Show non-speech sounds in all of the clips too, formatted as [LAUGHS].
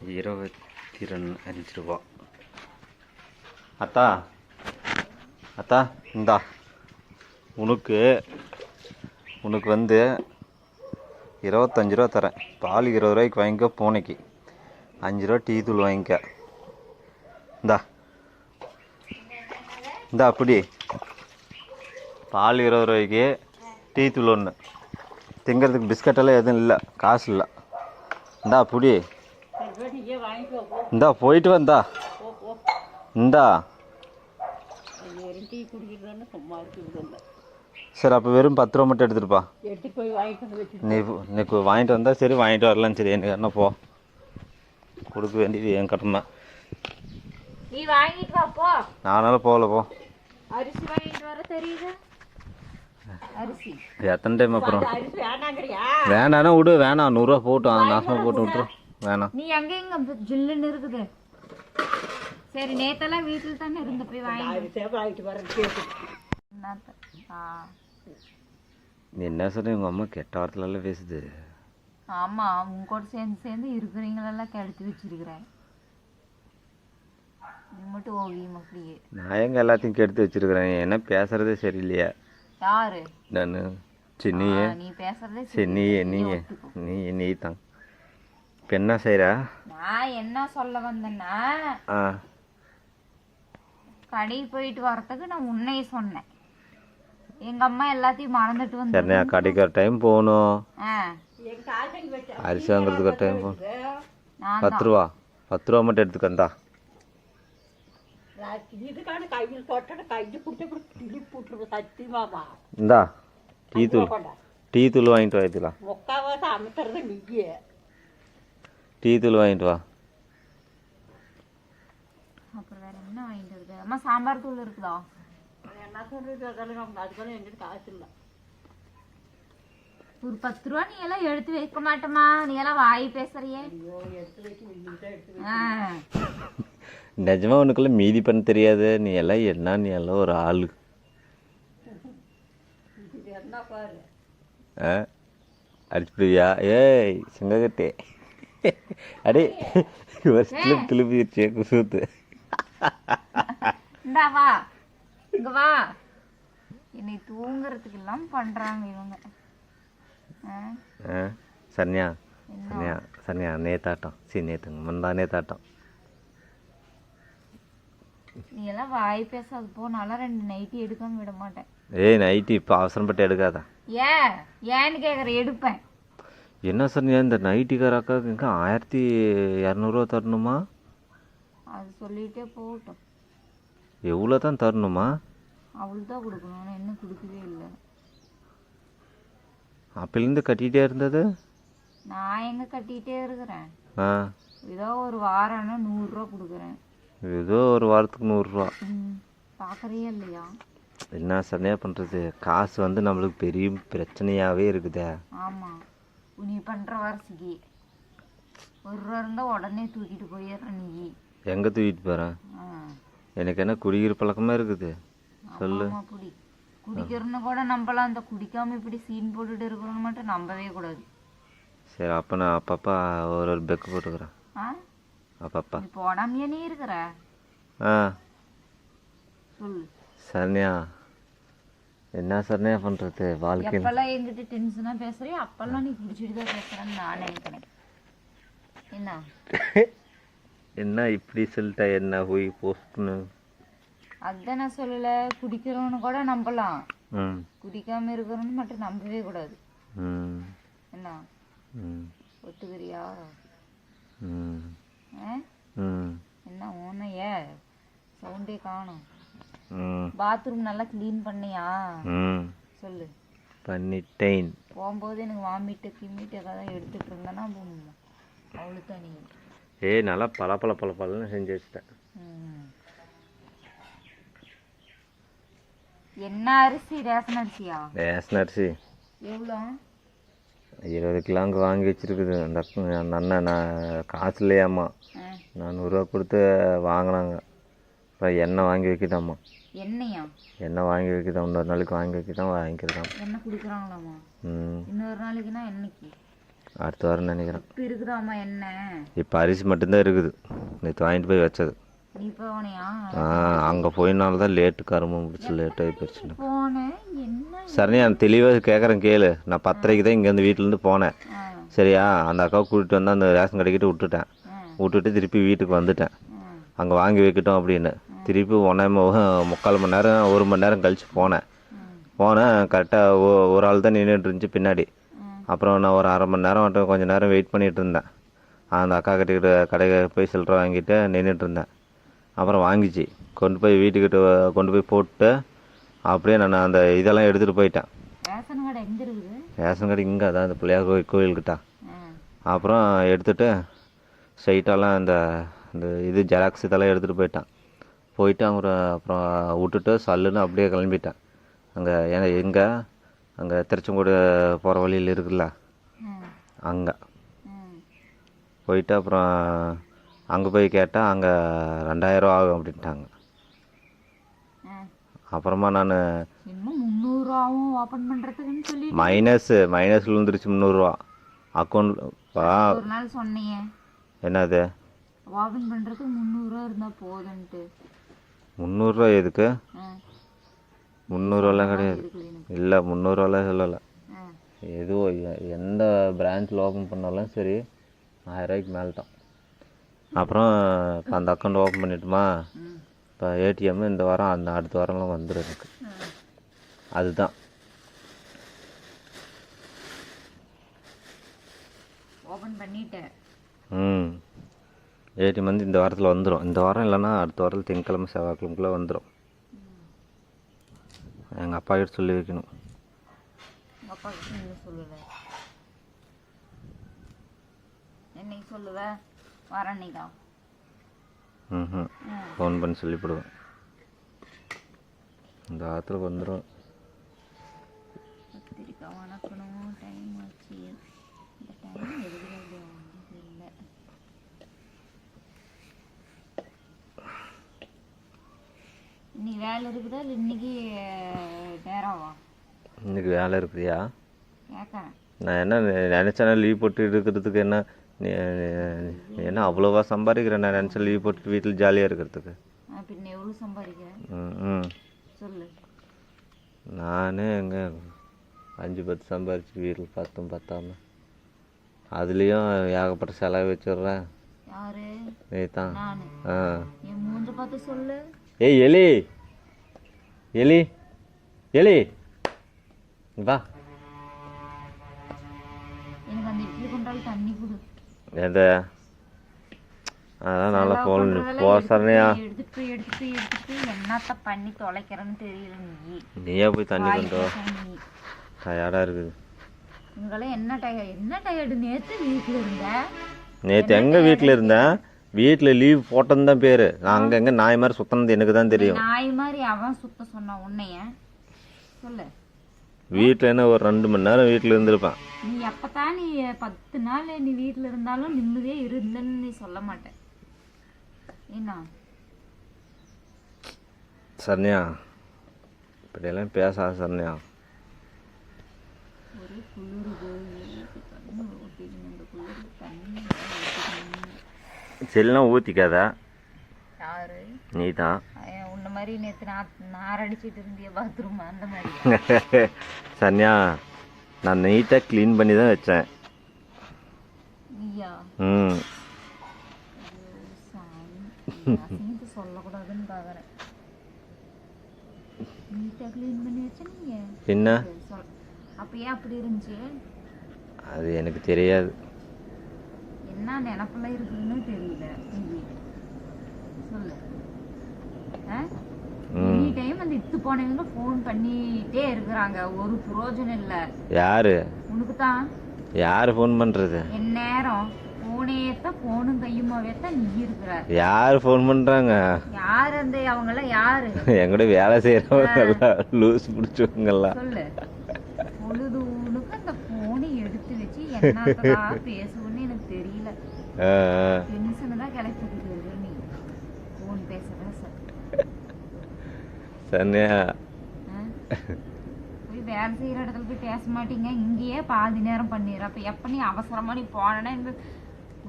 இருபத்தி ரெண்டு அஞ்சு ரூபா அத்தா அத்தா இந்தா. உனக்கு உனக்கு வந்து இருபத்தஞ்சு ரூபா தரேன். பால் இருபது ரூபாய்க்கு வாங்கிக்கோ பூனைக்கு. அஞ்சு ரூபா டீ தூள் வாங்கிக்க. இந்தா. இந்தா அப்படி. பால் இருபது ரூபாய்க்கு டீ தூள் ஒன்று. திங்கிறதுக்கு பிஸ்கட்டெல்லாம் எதுவும் இல்லை. காசு இல்லை. இந்தா புடி இந்தா போயிட்டு வந்தா. இந்தா. சரி அப்போ வெறும் பத்து ரூபா மட்டும் எடுத்துருப்பா நீ நீ கு- வாங்கிட்டு வந்தா சரி வாங்கிட்டு வரலாம் சரி எனக்கு என்ன போ? கொடுக்க வேண்டியது என் கடமை. நீ வாங்கிட்டு வா போ. நானாலும் போகல போ. அரிசி வாங்கிட்டு வர தெரியுது? எத்தனை டைம் அப்புறம்? அரிசி வேணாங்கிறியா? வேணானா விடு வேணாம். நூறுரூவா போட்டு அந்த நாசமாக போட்டு விட்டுரும் வேணாம். நீ எங்க எங்க ஜில்லுன்னு இருக்குது. சரி நேத்தெல்லாம் வீட்டில் தானே இருந்த போய் வாங்கி என்ன சொன்ன உங்கள் அம்மா கெட்ட வார்த்தையிலலாம் பேசுது. ஆமா உங்க கூட சேர்ந்து சேர்ந்து இருக்கிறீங்களெல்லாம் கெடுத்து வச்சிருக்கிறேன். நீ மட்டும் ஓவியம் அப்படியே. நான் எங்க எல்லாத்தையும் கெடுத்து வச்சிருக்கிறேன்? என்ன பேசுறதே சரியில்லையா. யாரு? நான். சின்னியே. நீ பேசுறதே. சரி நீ. நீ நீ தான் இப்போ என்ன செய்கிறா நான் என்ன சொல்ல வந்தேன்னா கடைக்கு போயிட்டு வரதுக்கு நான் உன்னைய சொன்னேன். எங்க அம்மா எல்லாத்தையும் மறந்துட்டு வந்து சரிண்ணா கடைக்கு ஒரு டைம் போகணும். அரிசி வாங்குறதுக்கு ஒரு டைம் போகணும் பத்து ரூபா. பத்து ரூபா மட்டும் சத்தியமாமா இந்தா டீ தூள். டீ தூள் வாங்கிட்டு வா இதுலாம் முக்கால்வாசி அமுத்துறது நீயே. டீ தூள் வாங்கிட்டு வா. அப்புறம் வேற என்ன வாங்கிட்டு வருது? அம்மா சாம்பார் தூள் இருக்குதா? என்ன சொல்றது அதுக்கெல்லாம் எங்கிட்ட காசு இல்லை. ஒரு பத்து ரூபா நீ எல்லாம் எடுத்து வைக்க மாட்டேமா நீ எல்லாம் வாய் பேசுறியே. நிஜமா உனக்குள்ள மீதி பண்ண தெரியாது? நீ எல்லாம் என்ன நீ எல்லாம் ஒரு ஆளு. அடிச்சுடுவியா? ஏய் சிங்ககட்டே அடே வருஷத்துல திருப்பிடுச்சு குசூத்து இந்தா வா. இங்க வா. என்னை தூங்குறதுக்கு எல்லாம் பண்றாங்க இவங்க. சன்யா சன்யா சன்யா நேத்தாட்டம். சரி நேத்துங்க முந்தா நேத்தாட்டம். நீ எல்லாம் வாய் பேசாது போ. நல்லா ரெண்டு நைட்டி எடுக்காம விட மாட்டேன். ஏய் நைட்டு இப்போ அவசரப்பட்டு எடுக்காத? ஏன்? ஏன்னு கேக்குற எடுப்பேன். என்ன சொன்னியா இந்த நைட்டிக்கார அக்காவுக்கு இங்கே ஆயிரத்தி இரநூறுவா தரணுமா? அது சொல்லிட்டே போகட்டும். எவ்வளோ தான் தரணுமா? அவளுக்கு தான் கொடுக்கணும் இன்னும் கொடுக்கவே இல்லை. அப்போலேருந்து கட்டிகிட்டே இருந்தது? நான் எங்க கட்டிட்டே இருக்கிறேன். ஆ. ஏதோ ஒரு வாரம்னா நூறுரூவா கொடுக்குறேன். ஏதோ ஒரு வாரத்துக்கு நூறுரூவா. பார்க்குறியா இல்லையா? என்ன சன்னையா பண்ணுறது காசு வந்து நம்மளுக்கு பெரிய பிரச்சனையாகவே இருக்குதே. ஆமாம் நீ பண்ணுற வரிசைக்கு. ஒரு ரூபா இருந்தால் உடனே தூக்கிட்டு போயிடுற நீ. எங்கே தூக்கிட்டு போகிறேன் எனக்கு என்ன குடிக்கிற பழக்கமாக இருக்குது? சொல்லு. குடி. குடிக்கிறன்னு கூட நம்பலாம். அந்த குடிக்காம இப்படி சீன் போட்டுட்டு இருக்கிறோன்னு மட்டும் நம்பவே கூடாது. சரி அப்போ நான் அப்பப்போ ஒரு ஒரு பெக்கு போட்டுக்கிறேன். ஆ? அப்பப்பா. போடாமையே நீ இருக்கிற? ஆ. சொல்லு. சரண்யா. என்ன சரண்யா பண்ணுறது வாழ்க்கையில். எப்பெல்லாம் என்கிட்ட டென்ஷனாக பேசுறியோ அப்பெல்லாம் நீ குடிச்சிட்டு தான் பேசுறேன்னு நான் நினைக்கிறேன். என்ன? என்ன இப்படி சொல்லிட்டா? என்ன போய் போஸ்ட்னு அதான் நான் சொல்லல. குடிக்கிறவனு கூட நம்பலாம். ம். குடிக்காம இருக்கிறவனு மட்டும் நம்பவே கூடாது. ம். என்ன? ம். ஒத்துக்கிறியா? ம். ஆ? ம். என்ன ஓனைய சவுண்டே காணும். பாத்ரூம் நல்லா க்ளீன் பண்ணியா? ம். சொல்லு. பண்ணிட்டேன். போகும்போது எனக்கு வாமிட்டு கிம்மிட்டு ஏதாவது எடுத்துட்டு இருந்தேன்னா அவளுக்கு நீ ஏய் நல்லா பல பல பல பலன்னு செஞ்சு வச்சிட்டேன். என்ன அரிசி? ரேஷன் அரிசியா? ரேஷன் அரிசி. எவ்வளோ? இருபது கிலோ அங்கே வாங்கி வச்சிருக்குது. அந்த அந்த அண்ணன் நான் காசு இல்லையாம்மா ஆ. நான் நூறுரூவா கொடுத்து வாங்கினாங்க. அப்புறம் எண்ணெய் வாங்கி வைக்கிதாம்மா எண்ணெயா? எண்ணெய் வாங்கி வைக்கிதான் இன்னொரு நாளைக்கு வாங்கி வைக்கிதான் வாங்கிக்கிறதாம் எண்ணெய் கொடுக்குறாங்களாமா ம். இன்னொரு நாளைக்குன்னா என்னைக்கு அடுத்த வாரம் நினைக்கிறேன். இப்போ இருக்குதாம்மா என்ன இப்போ அரிசி மட்டும்தான் இருக்குது. நேற்று வாங்கிட்டு போய் வச்சது. நீ போனியா ஆ அங்கே போயினால தான் லேட்டு கரும்பு முடிச்சு லேட் ஆகி போயிடுச்சுண்ணா போனேன் என்ன? சரி நான் தெளிவாக கேட்குறேன் கேளு. நான் பத்தரைக்கு தான் இங்கேருந்து வீட்டிலேருந்து போனேன். சரியா? அந்த அக்காவை கூட்டிகிட்டு வந்து அந்த ரேஷன் கடைக்கிட்ட விட்டுட்டேன். விட்டுட்டு திருப்பி வீட்டுக்கு வந்துட்டேன். அங்கே வாங்கி வைக்கட்டும் அப்படின்னு. திருப்பி ஒன்றே முக்கால் மணி நேரம் ஒரு மணி நேரம் கழிச்சு போனேன். போனேன் கரெக்டாக ஒரு ஆள் தான் நின்றுட்டு இருந்துச்சு பின்னாடி. அப்புறம் நான் ஒரு அரை மணி நேரம் மட்டும் கொஞ்சம் நேரம் வெயிட் பண்ணிட்டு இருந்தேன். அந்த அக்கா கிட்ட கடைக்கு போய் சில்லறை வாங்கிட்டு நின்றுட்டு இருந்தேன். அப்புறம் வாங்கிச்சு. கொண்டு போய் வீட்டுக்கிட்ட கொண்டு போய் போட்டு அப்படியே நான் அந்த இதெல்லாம் எடுத்துகிட்டு போயிட்டேன். ரேஷன் கடை இங்கே அதான் இந்த பிள்ளையார் கோயில் கோயில்கிட்ட. அப்புறம் எடுத்துட்டு ஸ்ட்ரைட்டாலாம் இந்த இந்த இது ஜெராக்ஸ் இதெல்லாம் எடுத்துகிட்டு போயிட்டேன். போயிட்டு அவங்க அப்புறம் விட்டுட்டு சல்லுன்னு அப்படியே கிளம்பிட்டேன். அங்கே ஏன்னா எங்கே? அங்கே திருச்செங்கோடு போகிற வழியில் இருக்குல்ல? அங்கே. போயிட்டு அப்புறம் அங்கே போய் கேட்டால் அங்கே ரெண்டாயிரம் ஆகும் அப்படின்ட்டாங்க. அப்புறமா நான் மைனஸு மைனஸில் விழுந்துருச்சு முந்நூறுரூவா அக்கௌண்ட் என்னது? ஓப்பன் பண்றதுக்கு முந்நூறுவா இருந்தா போதுன்ட்டு. முந்நூறுரூவா எதுக்கு? முந்நூறுவாலாம் கிடையாது. இல்லை முந்நூறுவாலாம் சொல்லலை. ஆ, எதுவோ எ- எந்த பிரான்ச்சில் ஓப்பன் பண்ணாலும் சரி ஆயிரரூவாய்க்கு மேலே தான் அப்புறம் இப்போ அந்த அக்கௌண்ட் ஓப்பன் பண்ணிட்டுமா? இப்போ ஏடிஎம் இந்த வாரம் அந்த அடுத்த வாரம்லாம் வந்துடும் எனக்கு. அதுதான். ஓப்பன் பண்ணிட்டேன். ம். ஏடிஎம் வந்து இந்த வாரத்தில் வந்துடும் இந்த வாரம் இல்லைன்னா அடுத்த வாரத்தில் திங்கக்கிழமை செவ்வாய்க்கிழமைக்குள்ளே வந்துடும் எங்கள் அப்பா கிட்ட சொல்லி வைக்கணும். என்னைக்கு வர அன்னைக்கா? ம். ஃபோன் பண்ணி சொல்லிவிடுவேன். இந்த வாரத்தில் வந்துடும் கத்திரிக்காய் வணக்கணும். டைம் ஆச்சு. இந்த டைம் எதுக்கு அப்படி வந்தது இல்லை இன்னைக்கு வேலை இருக்குதா இல்லை இன்னைக்கு நேரவா? இன்னைக்கு வேலை இருக்குதியா? நான் என்ன நினச்சேன்னா லீவ் போட்டு இருக்கிறதுக்கு என்ன என்ன அவ்வளோவா சம்பாதிக்கிறேன் நான் நினச்சேன் லீவ் போட்டு வீட்டில் ஜாலியாக இருக்கிறதுக்கு. பின்ன எவ்வளோ சம்பாதிக்கிறேன் ம் சொல்லு. நானே எங்கே அஞ்சு பத்து சம்பாரிச்சு வீட்டில் பத்தும் பத்தாம. அதுலேயும் ஏகப்பட்ட செலவு வச்சிடுறேன். நீ தான் ஆ. ஏய் எலி! எலி எலி வா. எந்த? அதான் நல்லா செலவு போகணும் பண்றதெல்லாம் போ எடுத்துட்டு சரணையா போய், எடுத்துட்டு போய் எடுத்துட்டு போய் எடுத்துட்டு போய் என்னத்த பண்ணி தொலைக்கிறேன்னு தெரியல நீ. நீயே போய் தண்ணி கொண்டு டயர்டாக இருக்குது. உங்களெல்லாம் என்ன டயர்டு என்ன டயர்டு நேத்து வீட்டுல இருந்த? நேற்று எங்கே வீட்டில் இருந்தேன் வீட்டில் லீவ் போட்டது தான் பேர். நான் அங்கே எங்கே நாய் மாதிரி சுத்தினது எனக்கு தான் தெரியும். நாய் மாதிரி அவன் சுத்த சொன்னான் உன்னைய? சொல்லு. வீட்டில் என்ன ஒரு ரெண்டு மணி நேரம் வீட்டில் இருந்திருப்பேன். நீ எப்பதான் நீ பத்து நாள் நீ வீட்டுல இருந்தாலும் நிம்மதியே இருந்தன்னு நீ சொல்ல மாட்ட. என்ன சரண்யா இப்படியெல்லாம் பேசாத சரண்யா. ஒரு குளிர் செல்லாம் ஊற்றிக்காத யாரு? நீ தான் உன்ன மாதிரி நேத்து நான் நார் அடிச்சிட்டு இருந்திய பாத்ரூம் அந்த மாதிரி. [LAUGHS] சரண்யா நான் நீட்டாக க்ளீன் பண்ணி தான் வச்சேன். ம். சொல்லக்கூடாதுன்னு பாக்குறேன். நீட்டா க்ளீன் பண்ணி வச்ச நீங்க பின்ன சரி, சொல். அப்ப ஏன் அப்படி இருந்துச்சு? அது எனக்கு தெரியாது. என்ன நினப்பெல்லாம் இருக்குதுன்னு தெரியல. சொல்லு. எனி டைம் அந்த இத்து போனவங்க ஃபோன் பண்ணிட்டே இருக்கிறாங்க. ஒரு பிரயோஜனம் இல்லை. யார்? உனக்கு தான் யார் ஃபோன் பண்ணுறது என் நேரம். ஃபோனே தான் ஃபோனும் கையுமாவே தான் நீ இருக்கிற யார் ஃபோன் பண்ணுறாங்க யார் அந்த அவங்கெல்லாம் யாரு? எங்கூட வேலை செய்கிறவங்கெல்லாம் லூஸ் பிடிச்சவங்கெல்லாம் சொல்லு. பொழுது உனக்கு அந்த போனை எடுத்து வச்சு என்னத்தடா பேசுவோன்னு போய் வேலை செய்யற இடத்துல போய் பேச மாட்டீங்க. இங்கேயே பாதி நேரம் பண்ணிடுற அப்ப எப்ப நீ அவசரமா நீ போனேன்னா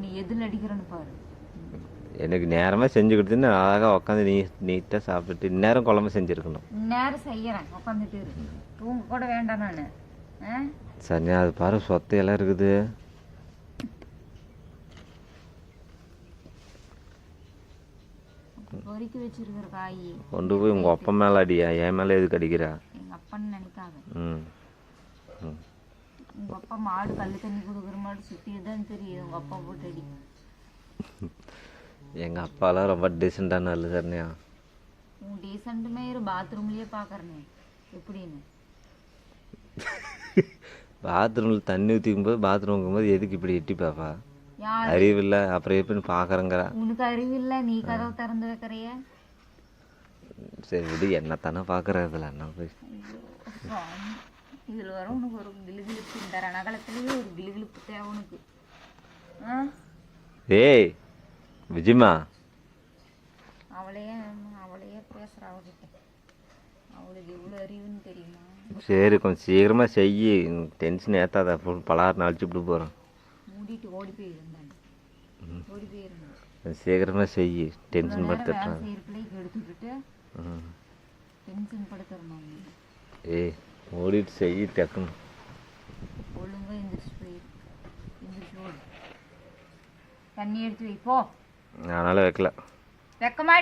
நீ எதில் அடிக்கிறன்னு பாரு. எனக்கு நேரமாக செஞ்சு கொடுத்துன்னு அழகாக உட்காந்து நீ நீட்டாக சாப்பிட்டுட்டு இந்நேரம் குழம்பு செஞ்சுருக்கணும். இந்நேரம் செய்யறேன். உட்காந்துட்டு தூங்க கூட வேண்டாம் நான். ஆ? சனியா அது பாரு சொத்தையெல்லாம் இருக்குது. பொறுக்கி வச்சிருக்கிற காய். கொண்டு போய் உங்கள் அப்பா மேலே அடியா? என் மேலே எதுக்கு அடிக்கிறா? எங்க அப்பன்னு நினைக்காத. ம். ம். உங்க அப்பா மாடு கல்லு தண்ணி கொடுக்குற மாடு தான் தெரியும். உங்க அப்பா போட்டு அடி. எங்கள் அப்பாலாம் ரொம்ப டீசெண்டான இல்லை சரண்யா உன் டீசெண்ட்டுமே இரு. பாத்ரூம்லயே பாக்குறனே. எப்படின்னு? [LAUGHS] பாத்ரூமில் தண்ணி ஊற்றிக்கும் போது பாத்ரூம் போது எதுக்கு இப்படி எட்டி பாப்பா? அறிவில்லை அப்புறம் எப்படின்னு பார்க்குறேங்கிறா உனக்கு அறிவு இல்ல நீ கதவை திறந்து வைக்கிறிய? சரி விடு என்ன தானே பார்க்குறதுல என்ன போய். இதுல வர உனக்கு ஒரு கிளுகிழுப்பு இந்த ரணகலத்திலேயே ஒரு கிளுகிழுப்பு தேவை உனக்கு? ஏய் விஜிமா அவளையே அவளையே பேசுற அவகிட்ட. அவளுக்கு எவ்வளவு அறிவுன்னு தெரியுமா? சரி கொஞ்சம் சீக்கிரமாக செய் டென்ஷன் ஏற்றாத பலாறு அழிச்சுட்டு போகிறோம் மூடிட்டு ஓடி போயிருந்தாங்க ஓடி போயிருந்தேன் கொஞ்சம் சீக்கிரமாக செய் டென்ஷன் படுத்துட்டான் பிள்ளைக்கு எடுத்துக்கிட்டு ம். டென்ஷன் படுத்துறோம் ஏய் ஓடிட்டு செய் டக்குன்னு. ஒழுங்கா எந்திரிச்சு போயிரு. எந்திரிச்சு ஓடு. தண்ணி எடுத்து வை போ. அதனால் வைக்கல. வைக்க மாட்டேன்.